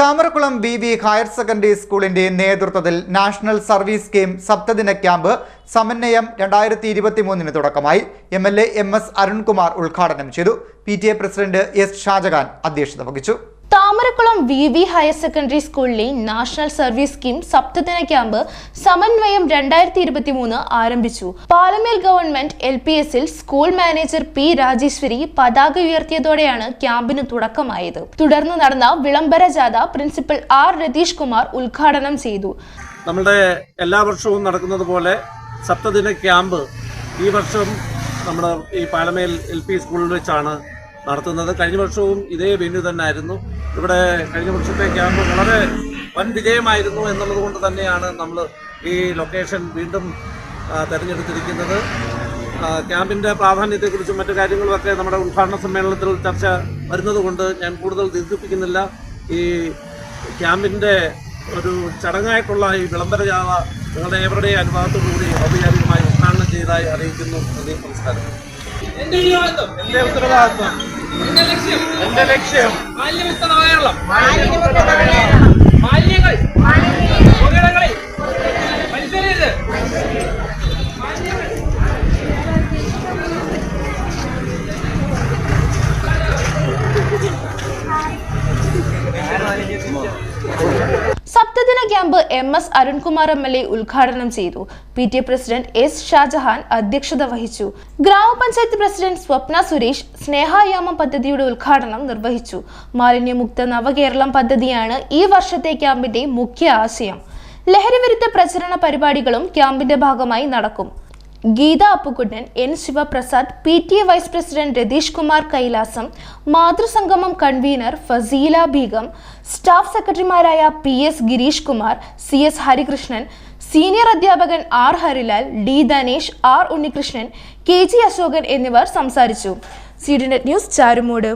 Thamarakulam V V higher secondary സ്കൂളിന്റെ നേതൃത്വത്തിൽ national service scheme സപ്തദിന ക്യാമ്പ് സമന്വയം രണ്ടായിരത്തി ഇരുപത്തി മൂന്നിന് തുടക്കമായി. M L A M S Arunkumar ഉദ്ഘാടനം ചെയ്തു. P T A president S Shajahan അധ്യക്ഷത വഹിച്ചു. Thamarakulam V V higher secondary സ്കൂളിലെ നാഷണൽ സർവീസ് സ്കീം സപ്തദിന ക്യാമ്പ് സമന്വയം രണ്ടായിരത്തി ഇരുപത്തി മൂന്ന് ആരംഭിച്ചു. പാലമേൽ ഗവൺമെന്റ് എൽ പി എസിൽ സ്കൂൾ മാനേജർ പി രാജേശ്വരി പതാക ഉയർത്തിയതോടെയാണ് ക്യാമ്പിന് തുടക്കമായത്. തുടർന്ന് നടന്ന വിളംബര ജാഥ പ്രിൻസിപ്പൽ ആർ രതീഷ് കുമാർ ഉദ്ഘാടനം ചെയ്തു. നമ്മുടെ എല്ലാ വർഷവും നടക്കുന്നത് പോലെ സപ്തദിന ക്യാമ്പ് ഈ വർഷം നമ്മുടെ ഈ പാലമേൽ എൽ പി സ്കൂളിൽ വെച്ചാണ് നടത്തുന്നത്. കഴിഞ്ഞ വർഷവും ഇതേ വെന്യൂ തന്നെ ആയിരുന്നു ഇവിടെ കഴിഞ്ഞ വർഷത്തെ ക്യാമ്പ് വളരെ വൻ വിജയമായിരുന്നു എന്നുള്ളത് കൊണ്ട് തന്നെയാണ് നമ്മൾ ഈ ലൊക്കേഷൻ വീണ്ടും തിരഞ്ഞെടുത്തിരിക്കുന്നത്. ക്യാമ്പിന്റെ പ്രാധാന്യത്തെക്കുറിച്ചും മറ്റു കാര്യങ്ങളുമൊക്കെ നമ്മുടെ ഉദ്ഘാടന സമ്മേളനത്തിൽ ചർച്ച വരുന്നതുകൊണ്ട് ഞാൻ കൂടുതൽ ദീർഘിപ്പിക്കുന്നില്ല. ഈ ക്യാമ്പിന്റെ ഒരു ചടങ്ങായിട്ടുള്ള ഈ വിളംബര ജാഥ നിങ്ങളുടെ ഏവരുടെയും അനുഭവത്തോടുകൂടി ഔപചാരികമായി ഉദ്ഘാടനം ചെയ്തതായി അറിയിക്കുന്നു. നന്ദി നമസ്കാരം. എന്റെ ഉത്തരവാദിത്വം. ലക്ഷ്യം എന്റെ ലക്ഷ്യം. മാലിന്യമുക്ത Navakeralam സപ്തദിന camp M S Arunkumar M L A ഉദ്ഘാടനം ചെയ്തു. P T A president S Shajahan അധ്യക്ഷത വഹിച്ചു. ഗ്രാമപഞ്ചായത്ത് പ്രസിഡന്റ് സ്വപ്ന സുരേഷ് സ്നേഹായാമം പദ്ധതിയുടെ ഉദ്ഘാടനം നിർവഹിച്ചു. മാലിന്യമുക്ത നവകേരളം പദ്ധതിയാണ് ഈ വർഷത്തെ ക്യാമ്പിന്റെ മുഖ്യ ആശയം. ലഹരിവിരുദ്ധ പ്രചരണ പരിപാടികളും ക്യാമ്പിന്റെ ഭാഗമായി നടക്കും. Geetha Appukuttan N Sivaprasad P T A vice president Ratheesh Kumar Kailasam മാതൃസംഗമം convener Faseela Beegum staff സെക്രട്ടറിമാരായ P S Gireesh Kumar C S Harikrishnan senior അധ്യാപകൻ R Harilal D Dhanesh R Unnikrishnan K G Asokan എന്നിവർ സംസാരിച്ചു. C D net news Charummood.